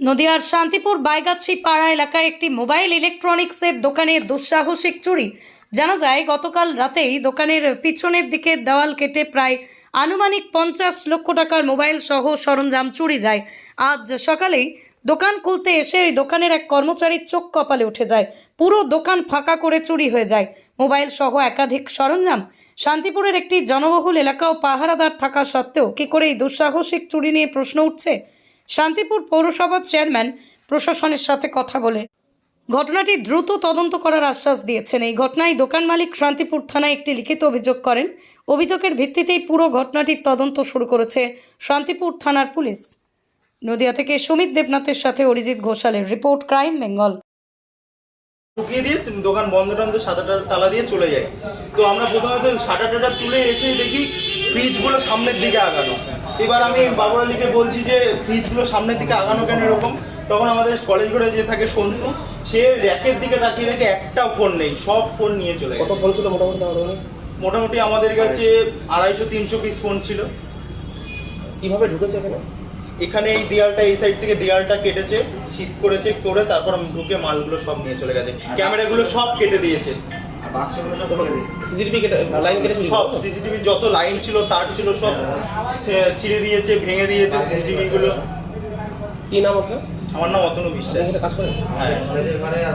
নদিয়ার শান্তিপুর বাইগাছি পাড়া এলাকায় একটি মোবাইল ইলেকট্রনিক্সের দোকানে দুঃসাহসিক চুরি। জানা যায়, গতকাল রাতেই দোকানের পিছনের দিকে দেওয়াল কেটে প্রায় আনুমানিক পঞ্চাশ লক্ষ টাকার মোবাইল সহ সরঞ্জাম চুরি যায়। আজ সকালেই দোকান খুলতে এসে ওই দোকানের এক কর্মচারীর চোখ কপালে উঠে যায়। পুরো দোকান ফাঁকা করে চুরি হয়ে যায়। মোবাইল সহ একাধিক সরঞ্জাম। শান্তিপুরের একটি জনবহুল এলাকা ও পাহারাদার থাকা সত্ত্বেও কী করে এই দুঃসাহসিক চুরি নিয়ে প্রশ্ন উঠছে? শান্তিপুর পৌরসভার চেয়ারম্যান প্রশাসনের সাথে কথা বলে। ঘটনাটি দ্রুত তদন্ত করার আশ্বাস দিয়েছেন। এই ঘটনায় দোকান মালিক শান্তিপুর থানায় একটি লিখিত অভিযোগ করেন। অভিযোগের ভিত্তিতেই পুরো ঘটনাটির তদন্ত শুরু করেছে শান্তিপুর থানার পুলিশ। নদিয়া থেকে সুমিত দেবনাথের সাথে অরিজিৎ ঘোষালের রিপোর্ট, ক্রাইম বেঙ্গল। ঢুকিয়ে দিয়ে দোকান বন্ধ টন্ধ সাদাটা তালা দিয়ে চলে যাই তো আমরা প্রথমে তো তুলে এসে দেখি ফ্রিজগুলো সামনের দিকে আগানো। এবার আমি বাবুর আলীকে বলছি যে ফ্রিজগুলো সামনের দিকে আগানো কেন এরকম? তখন আমাদের কলেজ ঘরে যে থাকে সন্তু সে র্যাকের দিকে তাকিয়ে দেখে একটাও ফোন নেই সব ফোন নিয়ে চলে কত ফোন ছিল মোটামুটি মানে মোটামুটি আমাদের কাছে আড়াইশো তিনশো পিস ফোন ছিল। কীভাবে ঢুকেছে এখানে? এখানে এই দেয়ালটা এই সাইড থেকে দেয়ালটা কেটেছে শীত করেছে করে তারপর ঢুকে মালগুলো সব নিয়ে চলে গেছে। ক্যামেরাগুলো সব কেটে দিয়েছে। সিসিটিভি কেটে লাইন কেটে সব সিসিটিভি যত লাইন ছিল তার ছিল সব ছিঁড়ে দিয়েছে ভেঙে দিয়েছে সিসিটিভি গুলো। কি নাম আপনার? আমার নাম অতনু বিশ্বাস। কাজ করেন? হ্যাঁ।